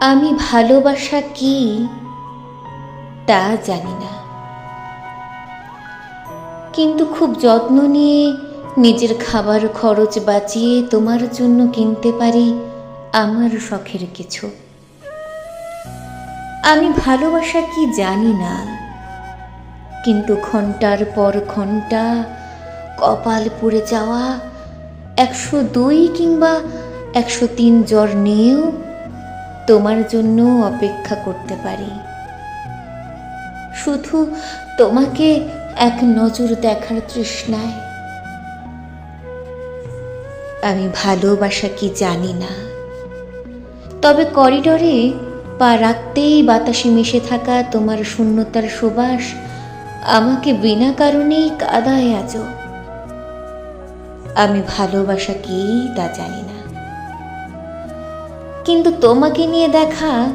আমি ভালোবাসা কি তা জানি না। কিন্তু খুব যত্ন নিয়ে নিজের খাবার খরচ বাঁচিয়ে তোমার জন্য কিনতে পারি আমার শখের কিছু। আমি ভালোবাসা কি জানি না। কিন্তু ঘণ্টার পর ঘণ্টা, কপাল পুড়ে যাওয়া, একশো দুই কিংবা একশো তিন জ্বর নিয়েও তোমার জন্য অপেক্ষা করতে পারি। শুধু তোমাকে এক নজর দেখার তৃষ্ণায়। আমি ভালোবাসা কি জানি না। তবে করিডরে পা রাখতেই বাতাসে মিশে থাকা তোমার শূন্যতার সুবাস আমাকে বিনা কারণেই কাদায় আজও আমি ভালোবাসা কি তা জানি না। কিন্তু তোমাকে নিয়ে দেখা,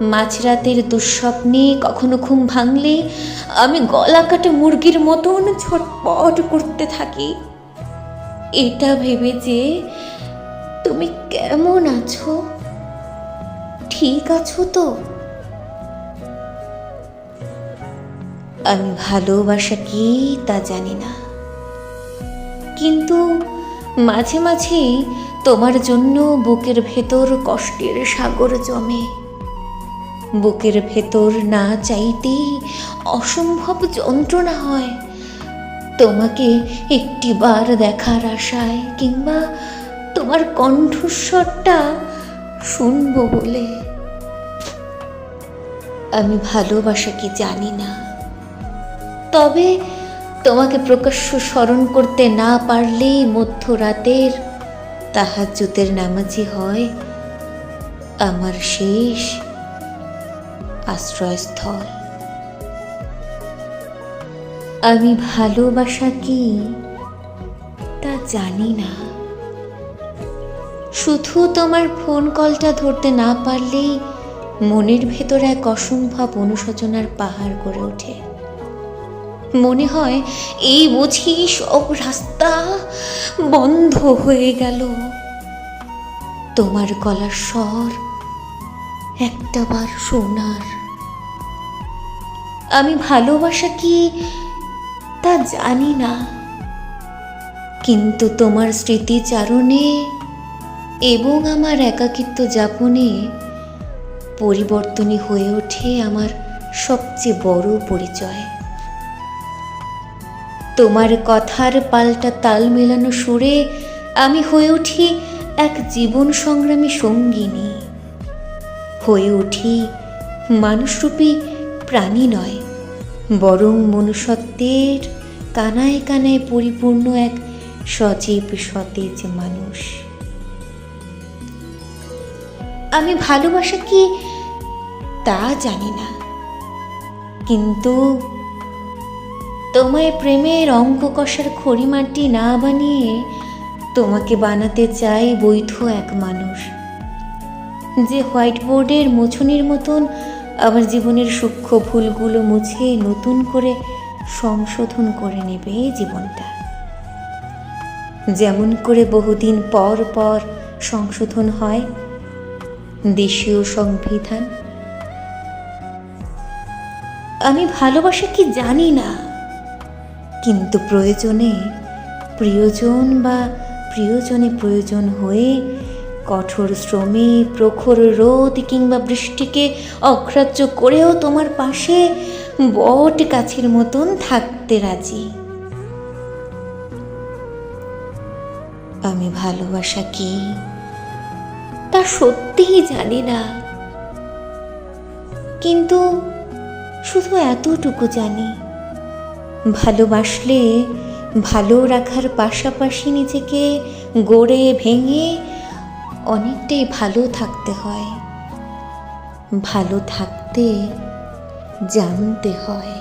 মাঝরাতের দুঃস্বপ্নে কখনো ঘুম ভাঙলে আমি গলা কাটে মুরগির মতন ছটপট করতে থাকি। এটা ভেবে যে তুমি কেমন আছো? ঠিক আছো তো? আমি ভালোবাসা কি তা জানি না। কিন্তু মাঝে মাঝে তোমার জন্য বুকের ভেতর কষ্টের সাগর জমে। বুকের ভেতর না চাইতেই অসম্ভব যন্ত্রণা হয়। তোমাকে একটি বার দেখার আশায় কিংবা তোমার কণ্ঠস্বরটা শুনব বলে। আমি ভালোবাসা কি জানি না। তবে তোমাকে প্রকাশ্য স্মরণ করতে না পারলেই মধ্যরাতের তাহাজ্জুদের নামাজি হয় আমার শেষ আশ্রয়স্থল। আমি ভালোবাসা কি তা জানি না। শুধু তোমার ফোন কলটা ধরতে না পারলেই মনের ভেতর এক অসম্ভব অনুশোচনার পাহাড় গড়ে ওঠে। মনে হয় এই বুঝি সব রাস্তা বন্ধ হয়ে গেল। তোমার গলার স্বর একটা বার শোনার। আমি ভালোবাসা কি তা জানি না। কিন্তু তোমার স্মৃতিচারণে এবং আমার একাকিত্ব যাপনে পরিবর্তনই হয়ে ওঠে আমার সবচেয়ে বড় পরিচয়। তোমার কথার পাল্টা তাল মেলানো সুরে আমি হয়ে উঠি এক জীবন সংগ্রামী সঙ্গিনী। হয়ে উঠি মানুষরূপী প্রাণী নয়, বরং মনুষ্যত্বের কানায় কানায় পরিপূর্ণ এক সজীব সতেজ মানুষ। আমি ভালোবাসা কি তা জানি না, কিন্তু তোমায় প্রেমের অঙ্ক কষার খড়িমাটি না বানিয়ে তোমাকে বানাতে চাই বৈধ এক মানুষ। যে হোয়াইট বোর্ডের মোছনির মতন আমার জীবনের সূক্ষ্ম ভুলগুলো মুছে নতুন করে সংশোধন করে নেবে জীবনটা। যেমন করে বহুদিন পর পর সংশোধন হয় দেশীয় সংবিধান। আমি ভালোবাসা কি জানি না। কিন্তু প্রয়োজনে প্রিয়জন বা প্রিয়জনে প্রয়োজন হয়ে কঠোর শ্রমে, প্রখর রোদ কিংবা বৃষ্টিকে অগ্রাহ্য করেও তোমার পাশে বট গাছের মতন থাকতে রাজি। আমি ভালোবাসা কি? তা সত্যিই জানি না। কিন্তু শুধু এতটুকু জানি। ভালোবাসলে ভালো রাখার পাশাপাশি নিজেকে গড়ে ভেঙে অনেকটাই ভালো থাকতে হয়। ভালো থাকতে জানতে হয়।